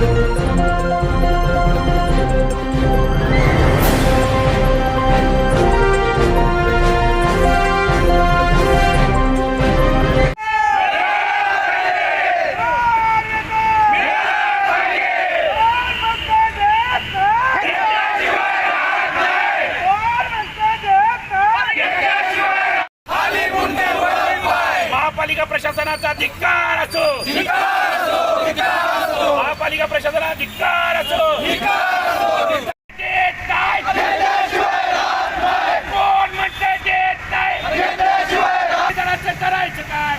Thank you. महापालिका प्रशासनाचा धिक्कार असो. महापालिका प्रशासनाचा धिक्कार असो. करायचं काय?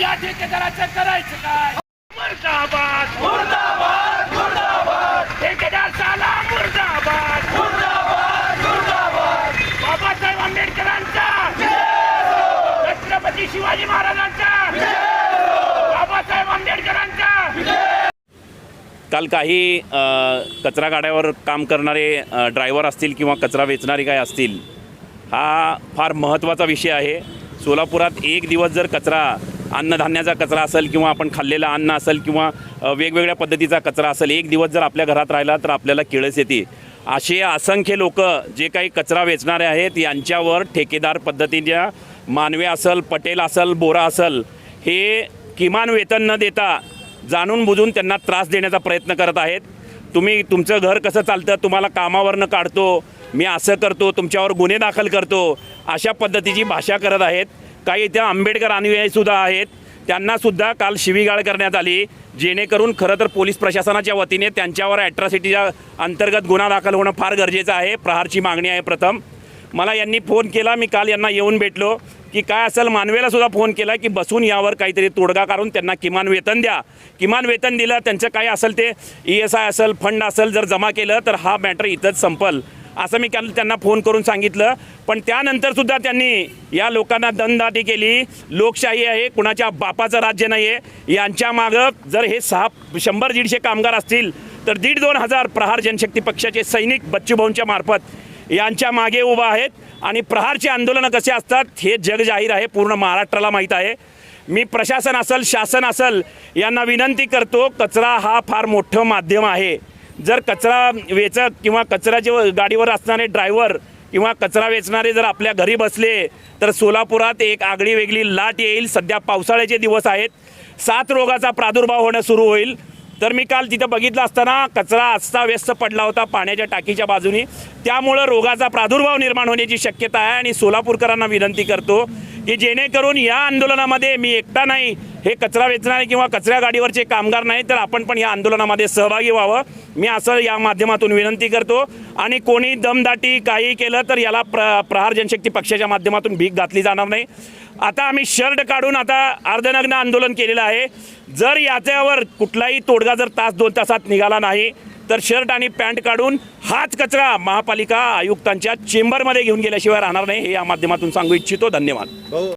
या ठेकेदाराचं करायचं काय? काल काही कचरा गाड्यावर काम करणारे ड्रायव्हर असतील किंवा कचरा वेचणारे काय असतील हा फार महत्त्वाचा विषय आहे. सोलापुरात एक दिवस जर कचरा अन्नधान्याचा कचरा असेल किंवा आपण खाल्लेलं अन्न असेल किंवा वेगवेगळ्या पद्धतीचा कचरा असेल एक दिवस जर आपल्या घरात राहिला तर आपल्याला किळस येते. असे असंख्य लोक जे काही कचरा वेचणारे आहेत यांच्यावर ठेकेदार पद्धतीच्या मानवे असल पटेल असल बोरा असल हे किमान वेतन न देता जाणून बुजून त्यांना त्रास देण्याचा प्रयत्न करत आहेत. तुम्ही तुमचं घर कसं चालतं तुम्हाला कामावरनं काढतो मी असं करतो तुमच्यावर गुन्हे दाखल करतो अशा पद्धतीची भाषा करत आहेत. काही इथे आंबेडकर अनुयायीसुद्धा आहेत. त्यांनासुद्धा काल शिवीगाळ करण्यात आली जेणेकरून खरं तर पोलीस प्रशासनाच्या वतीने त्यांच्यावर ॲट्रॉसिटीच्या अंतर्गत गुन्हा दाखल होणं फार गरजेचं आहे. प्रहारची मागणी आहे प्रथम. मला यांनी फोन केला मी काल यांना येऊन भेटलो की काय असेल मानवेला सुद्धा फोन केला की बसून यावर काहीतरी तोडगा काढून त्यांना किमान वेतन द्या. किमान वेतन दिलं त्यांचं काय असेल ते ई एस आय असेल फंड असेल जर जमा केलं तर हा मॅटर इथंच संपल. असं मी काल त्यांना फोन करून सांगितलं. पण त्यानंतरसुद्धा त्यांनी या लोकांना दमदाटी केली. लोकशाही आहे कुणाच्या बापाचं राज्य नाही आहे यांच्या मागं जर हे सहा शंभर दीडशे कामगार असतील तर दीड दोन हजार प्रहार जनशक्ती पक्षाचे सैनिक बच्चूभाऊंच्या मार्फत यांच्या मागे उभा आहेत आणि प्रहारचे आंदोलनं कसे असतात हे जग जाहीर आहे पूर्ण महाराष्ट्राला माहीत आहे. मी प्रशासन असेल शासन असेल यांना विनंती करतो कचरा हा फार मोठं माध्यम आहे. जर कचरा वेचक किंवा कचऱ्याचे गाडीवर असणारे ड्रायव्हर किंवा कचरा वेचणारे जर आपल्या घरी बसले तर सोलापुरात एक आगळी वेगळी लाट येईल. सध्या पावसाळ्याचे दिवस आहेत. सात रोगाचा प्रादुर्भाव होणं सुरू होईल. तर मी काल तिथं बघितलं असताना कचरा अस्ताव्यस्त पडला होता पाण्याच्या टाकीच्या बाजूनी. त्यामुळं रोगाचा प्रादुर्भाव निर्माण होण्याची शक्यता आहे आणि सोलापूरकरांना विनंती करतो की जेणेकरून या आंदोलनामध्ये मी एकटा नाही हे कचरा वेचणारे किंवा कचऱ्या गाडीवरचे कामगार नाही तर आपण पण या आंदोलनामध्ये सहभागी व्हावं. मी असं या माध्यमातून विनंती करतो. आणि कोणी दमदाटी काही केलं तर याला प्र प्रहार जनशक्ती पक्षाच्या माध्यमातून भीक घातली जाणार नाही. आता आम्ही शर्ट काढून आता अर्धनग्न आंदोलन केलेलं आहे. जर याच्यावर कुठलाही तोडगा जर तास दोन तासात निघाला नाही तर शर्ट आणि पॅन्ट काढून हाच कचरा महापालिका आयुक्तांच्या चेंबरमध्ये घेऊन गेल्याशिवाय राहणार नाही हे या माध्यमातून सांगू इच्छितो. धन्यवाद. हो.